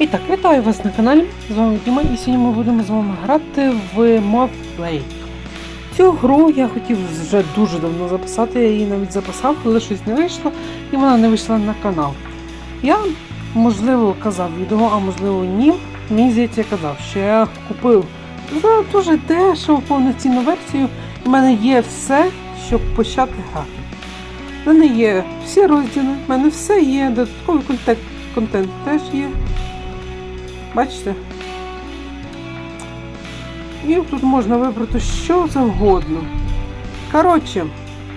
І так, вітаю вас на каналі. З вами Діма, і сьогодні ми будемо з вами грати в Lake. Цю гру я хотів вже дуже давно записати, я її навіть записав, але щось не вийшло, і вона не вийшла на канал. Я, можливо, казав відео, а можливо ні. Мені здається, я казав, що я купив за дуже дешево повноцінну версію. У мене є все, щоб почати грати. У мене є всі розділи, в мене все є, додатковий контент теж є. Бачите? І тут можна вибрати що завгодно. Коротше,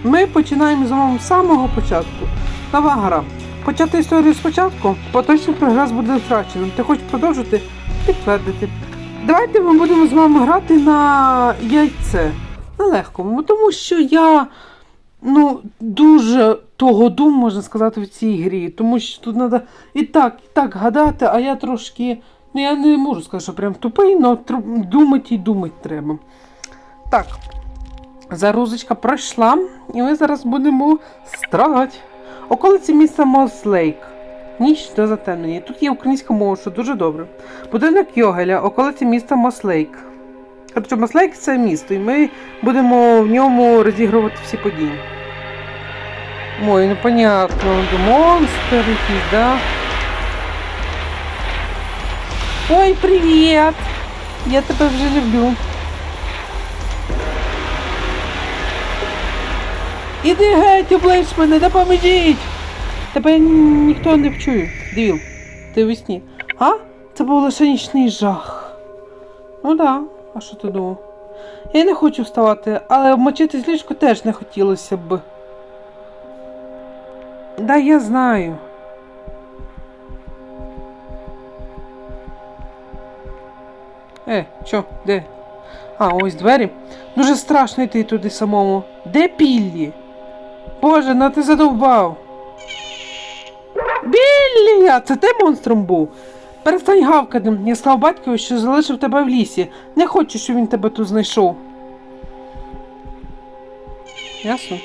ми починаємо з вами з самого початку. Нова гра. Почати історію спочатку, поточний прогрес буде втраченим. Ти хочеш продовжити? Підтвердити. Давайте ми будемо з вами грати на яйце. На легкому, тому що я ну, дуже того дум, можна сказати, в цій грі. Тому що тут треба і так, і так гадати, а я трошки. Ну, я не можу сказати, що прям тупий, але думати і думати треба. Так, загрузочка пройшла, і ми зараз будемо страдати. Околиці міста Мослейк. Ніч до затемнення. Тут є українська мова, що дуже добре. Будинок Йогеля, околиці міста Мослейк. Коротше, Мослейк це місто, і ми будемо в ньому розігрувати всі події. Ой, ну понятно, монстр якийсь, да? Ой, привіт! Я тебе вже люблю. Іди геть, облиш мене, допоможіть! Тебе ніхто не вчує. Дивіл, ти в сні. А? Це був лише нічний жах. Ну да, а що ти думав? Я не хочу вставати, але вмочити з ліжку теж не хотілося б. Да, я знаю. Е, що, де? А, ось двері. Дуже страшно йти туди самому. Де Біллі? Боже, на ти задовбав. Біллі! А це ти монстром був? Перестань гавкати. Я сказав батькові, що залишив тебе в лісі. Не хочу, щоб він тебе тут знайшов. Ясно?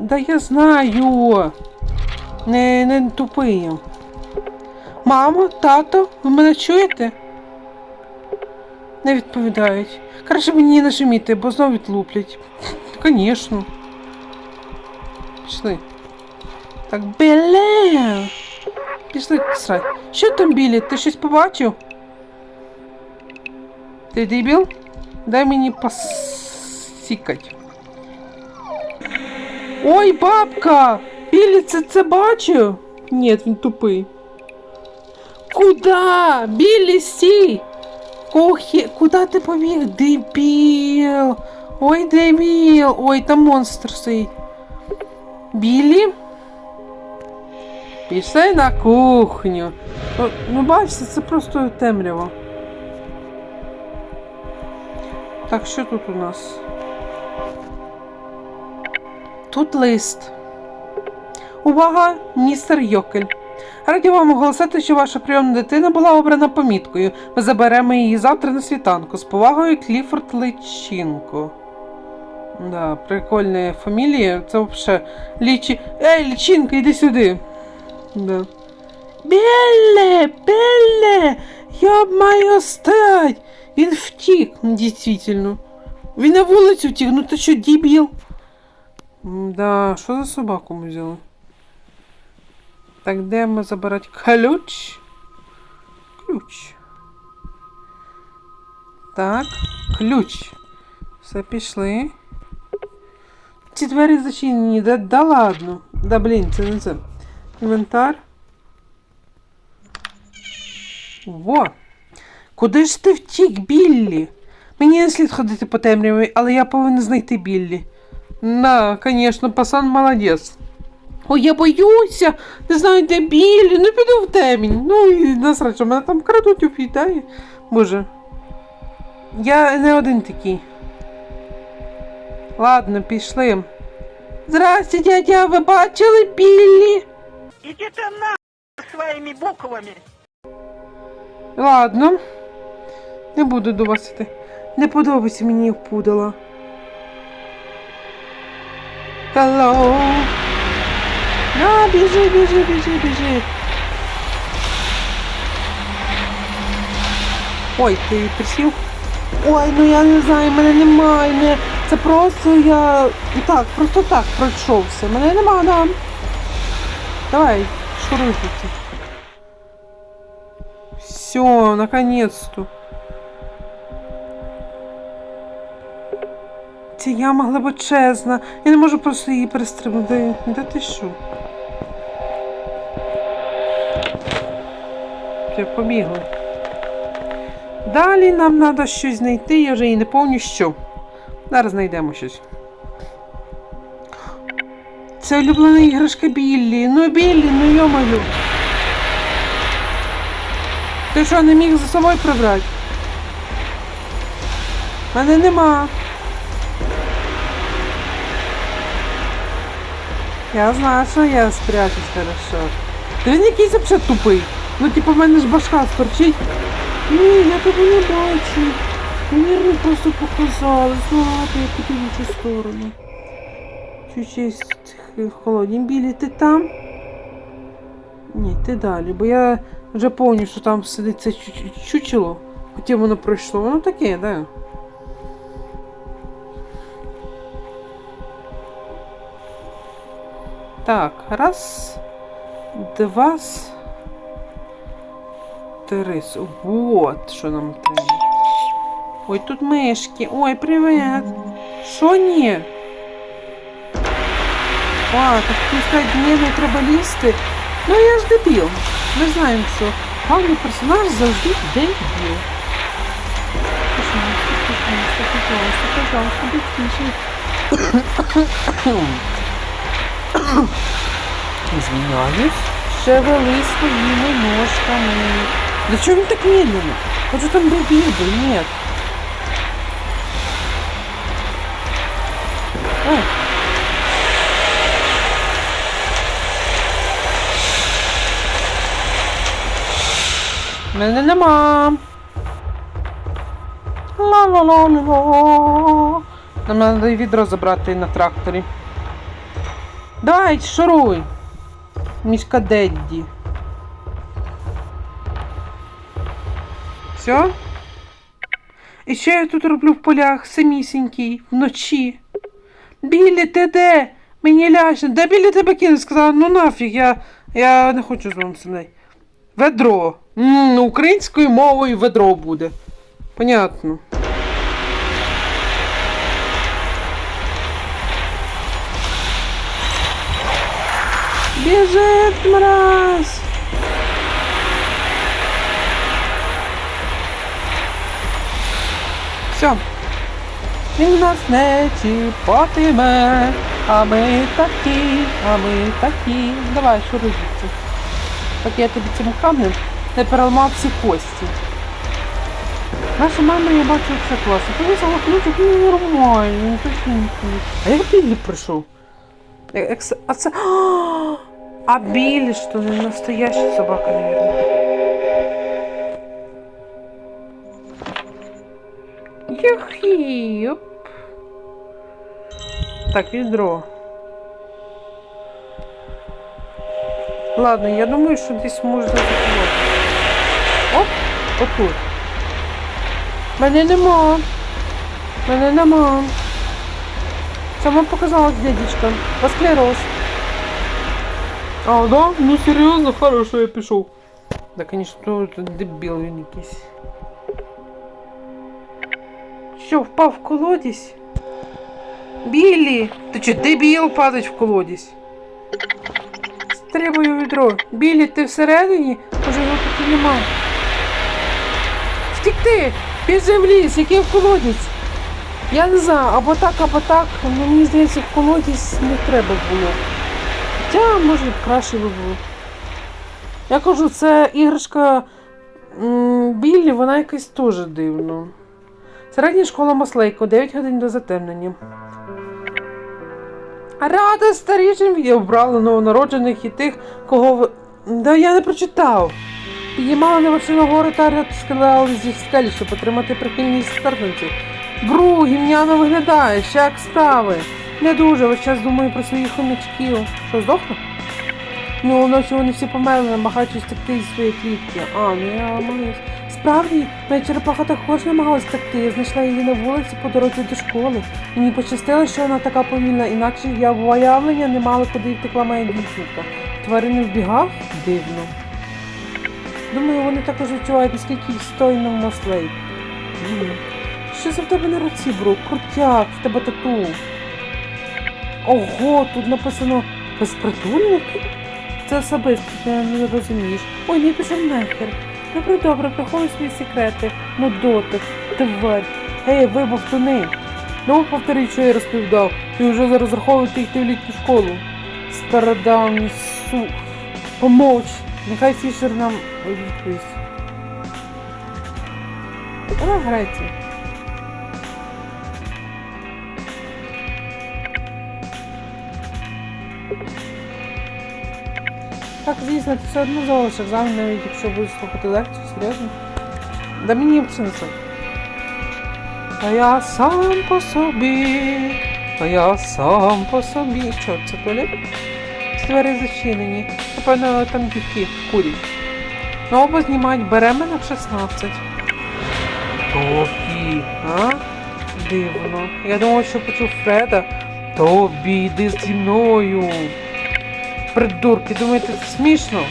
Да я знаю. Не, не тупий. Мамо, тато, ви мене чуєте? Не відповідають. Краще мені не шуміти, бо знову відлуплять. Звісно. Пішли. Так, Беле! Пішли срать. Що там, Білі? Ти щось побачив? Ти дебіл? Дай мені посікать. Ой, бабка! Білі, це це бачив? Ні, він тупий. Куда? Білі, стій! Охі, куда ти побіг? Дебіл! Ой, дебіл! Ой, там монстр стоїть. Білі? Пішли на кухню. Ну бачите, це просто темряво. Так, що тут у нас? Тут лист. Увага, містер Йокель. Раді вам оголосити, що ваша прийомна дитина була обрана поміткою. Ми заберемо її завтра на світанку. З повагою Кліфорд Личинко. Да, прикольна фамілія. Це взагалі лічі. Ей, лічинка, іди сюди. Да. Белле, Белле, я маю стать. Він втік, дійсно. Він на вулицю втік, ну ти що, дебіл? Да, що за собаку ми взяли? Так, де ми забирати ключ? Ключ. Так, ключ. Все пішли. Ці двері зачинені, да, да ладно. Да блін, це не це. Інвентар. Во. Куди ж ти втік, Біллі? Мені не слід ходити по темряві, але я повинен знайти Біллі. На, звісно, пасан молодець. Ой, я боюся, не знаю, де Біллі, ну піду в темінь. Ну і насрать, що мене там крадуть упітає. Боже. Я не один такий. Ладно, пішли. Здрасте, дядя, ви бачили Біллі? Иди ты на своими буквами. Ладно. Не буду до вас іти. Не подобається мені їх пудала. Hello. На, біжи, біжи, біжи, біжи. Ой, ти присів? Ой, ну я не знаю, мене немає. Не... Це просто я. Так, просто так пройшовся. Мене нема, да. Давай, шуруй. Все, наконец-то. Ця яма глибочезна. Я не можу просто її перестрибнути. Де ти що? Все, побігли. Далі нам треба щось знайти, я вже і не пам'ятаю що. Зараз знайдемо щось. Це улюблена іграшка Біллі. Ну Біллі, ну йомаю. Ти що, не міг за собою прибрати? Мене нема. Я знаю, що я спрячусь хорошо. Ти він якийсь взагалі тупий. Ну, типу, в мене ж башка сторчить. Ні, я тебе не бачу. Мені просто показалось. Ну ладно, я піду в іншу сторону. Чуть холодні білі, ти там? Ні, ти далі, бо я вже пам'ятаю, що там сидить це чу- чу- чучело. Потім воно пройшло. Воно таке, да. Так, раз, два, с- три. Вот, що нам треба. Ой, тут мишки. Ой, привіт. Що ні? А, так ти сказати, ні, не треба лізти. Ну я ж дебіл. Ми знаємо, що главний персонаж завжди дебіл. Извиняюсь. Шевели своїми ножками. Да чого він так медленно? Хочу там дебіл был, нет. Ой. Мене нема. Ла-ла-ла-ла-ла. Нам треба і відро забрати на тракторі. Давай, шуруй. Мішка Дедді. Все? І що я тут роблю в полях самісінький, вночі? Білі, ти де? Мені лячно. Де білі тебе кинув? Сказала, ну нафіг, я, я не хочу з вами сидіти. Ведро. М, українською мовою ведро буде. Понятно. Біжить мразь! Все. Він нас не чіпатиме, а ми такі, а ми такі. Давай, що звідси. Так я тобі цим камнем не переламав всі кості. Наша мама, я бачу, все класно. Повісила ключик, ну нормально, ключ. А як Біллі прийшов? Це- А це... А Біллі, що не настояща собака, наверное. Юхі, оп. Так, відро. Ладно, я думаю, що десь можна заховати. Оп, отут. Мене нема. Мене нема. Це вам показалось, дядечка. Склероз. А, да? Ну серйозно, хорошо, я пішов. Да, конечно, тут дебіл він якийсь. Що, впав в колодязь? Білі! Ти чи дебіл падать в колодязь? Стрибую відро. Білі, ти всередині? Може його тут нема. Втікти! Біжи в ліс, який в колодязь. Я не знаю, або так, або так. Мені здається, в колодязь не треба було. Хоча, може, краще би було. Я кажу, це іграшка Біллі, вона якась теж дивна. Середня школа Маслейко, 9 годин до затемнення. Рада старішим відео вбрали новонароджених і тих, кого ви. Да я не прочитав. Підіймали на вершину гори та скидали зі скелі, щоб отримати прихильність старниці. Бру, гімняно виглядаєш, як справи. Не дуже, весь час думаю про своїх хомячків. Що, здохну? Ну, ночі вони всі померли, намагаючись втекти зі своєї клітки. А, ну я молюсь. Справді, моя черепаха також намагалась втекти. Я знайшла її на вулиці по дорозі до школи. Мені пощастило, що вона така повільна, інакше я уявлення не мала, куди втекла моя дівчинка. Тварини вбігав? Дивно. Думаю, вони також відчувають, наскільки відстойно мослей. Мгм. Що за в тебе на руці, бро? Крутяк, в тебе тату. Ого, тут написано безпритульник? Це особисто, ти не розумієш. Ой, не пішов нахер. Добре, добре, приховуй свої секрети. Ну дотик, тварь. Ей, ви бовтуни. Ну, повтори, що я розповідав. Ти вже зараз раховувати йти в літню школу. Стародавній су. Помовч. Нехай Фішер нам відповість. Вона грається. Так, звісно, ти все одно залиш екзамен, навіть якщо будеш слухати лекцію, серйозно. Да мені не це. А я сам по собі, а я сам по собі. Чо, це туалет? Двері зачинені. Напевно, там дівки курять. Ну, оба знімають беременна в 16. Тобі, а? Дивно. Я думав, що почув Фреда. Тобі, йди зі мною. Придурки, думаєте, це смішно?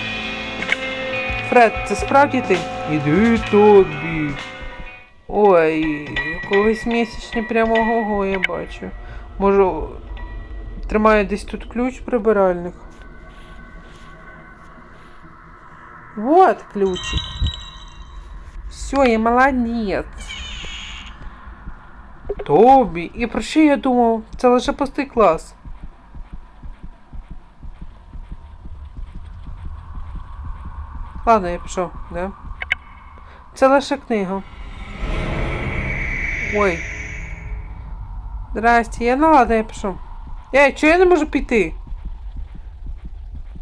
Фред, це справді ти? Іди тобі. Ой, когось місячні прямо ого, я бачу. Може, тримає десь тут ключ прибиральник. Вот ключик. Все, я молодець. Тобі. І про що я думав? Це лише пустий клас. Ладно, я пішов, да? Це лише книга. Ой. Здрасте, я ну ладно, я пішов. Ей, чого я не можу піти?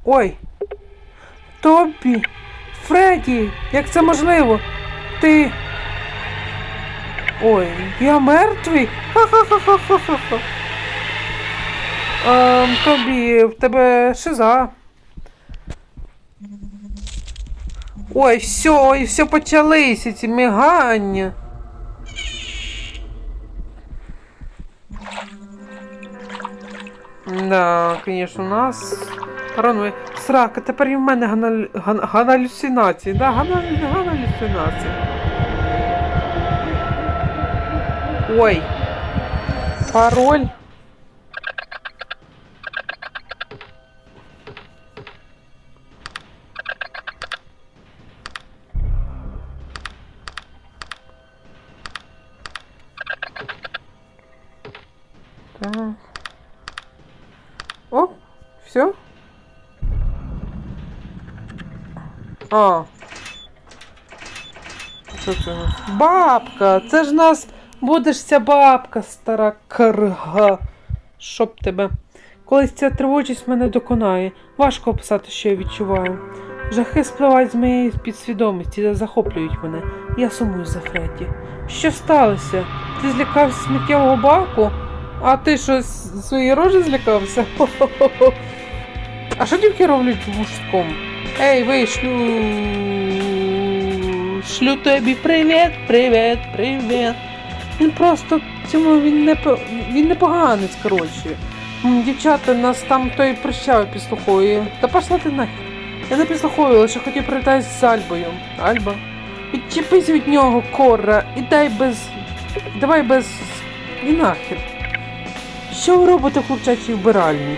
Ой. Тобі. Фредді, як це можливо? Ти. Ой, я мертвий? Ха-ха-ха-ха-ха-ха. Ем, Тобі, в тебе шиза. Ой, все, ой, все почалися ці мигання. Да, конечно, у нас паранойя. Срака, тепер і в мене ганаль... ган... ганалюцинації. Да, ганаль... ганалюцинації. Ой. Пароль. Так. О, все? А. Що це у нас? Бабка! Це ж нас будеш ця бабка, стара карга. Щоб тебе. Колись ця тривожність мене доконає. Важко описати, що я відчуваю. Жахи спливають з моєї підсвідомості та захоплюють мене. Я сумую за Фредді. Що сталося? Ти злякався сміттєвого баку? А ти що, своєї рожі злякався? Хо-хо-хо. А що дівки роблять в мужському? Ей, ви шлю. Шлю тобі привіт, привіт, привіт. Він просто цьому він не він не поганець, коротше. Дівчата нас там той прищавий підслуховує. Та пошла ти нахер. Я не підслуховую, лише хотів привітатися з Альбою. Альба. Відчепись від нього, корра, і дай без. Давай без. І нахер. Що ви робите в хлопчачій вбиральні?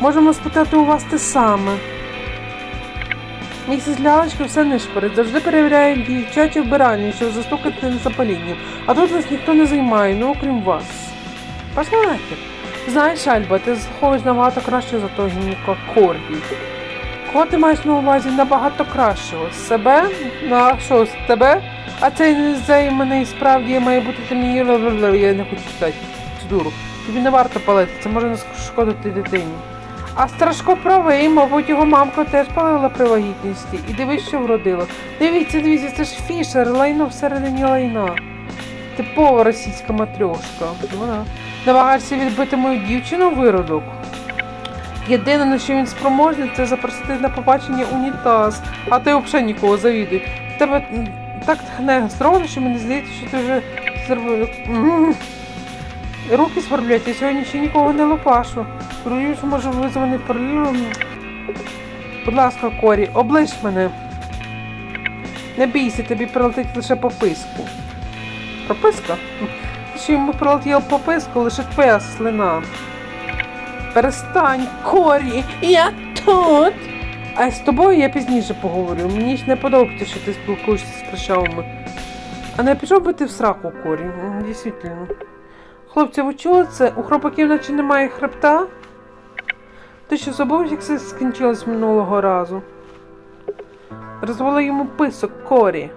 Можемо спитати у вас те саме. Місіс Лялечка все не шпарить, завжди перевіряє дівчачі вбиральні, щоб застукати на запаління. А тут нас ніхто не займає, ну окрім вас. Пошла нахер. Знаєш, Альба, ти заходиш набагато краще за того гімніка Коргі. Кого ти маєш на увазі набагато кращого? Себе? На що, з тебе? А цей незайманий справді має бути темні. Я не хочу читати цю дуру. Тобі не варто палити, це може нашкодити дитині. А Страшко правий, мабуть, його мамка теж палила при вагітності. І дивись, що вродила. Дивіться, дивіться, це ж фішер, лайно всередині лайна. Типова російська матрьошка. Ну, да. Намагаєшся відбити мою дівчину виродок. Єдине, на що він спроможний, це запросити на побачення унітаз, а ти взагалі нікого завідуй. тебе так тхне здоров'я, що мені здається, що ти вже зробив. Руки сверблять, я сьогодні ще нікого не лопашу. Що може визваний паралюм. Будь ласка, Корі, оближ мене. Не бійся, тобі прилетить лише пописку. Прописка? Що йому прилетіло пописку, лише твоя слина. Перестань, Корі, я тут. А з тобою я пізніше поговорю. Мені ж не подобається, що ти спілкуєшся з прищавами. А не пішов би ти в сраку, Корі. Дійсно. Хлопці, ви чули це? У хробаків наче немає хребта? Ти що забув, як це скінчилось минулого разу? Розвали йому писок, Корі.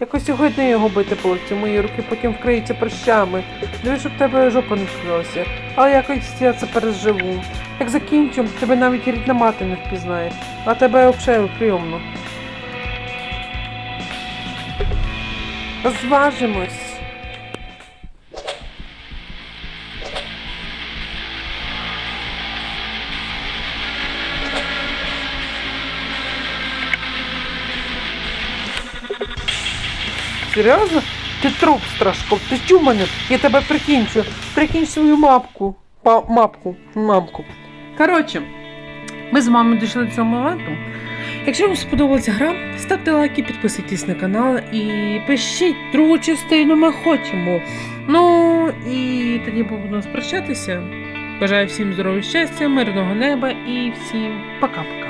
Якось сьогодні його бити хлопці, мої руки потім вкриються прищами. Дивись, щоб тебе жопа не вкрилася. Але якось я це переживу. Як закінчу, тебе навіть рідна мати не впізнає, а тебе взагалі прийомно. Розважимось. Серйозно? Ти труп, Страшков, ти чув мене? Я тебе прикінчу. Прикінч свою мапку. Па- мапку. Мамку. Коротше, ми з вами дійшли до цього моменту. Якщо вам сподобалася гра, ставте лайки, підписуйтесь на канал і пишіть другу частину ми хочемо. Ну і тоді будемо прощатися. Бажаю всім здоров'я, щастя, мирного неба і всім пока-пока.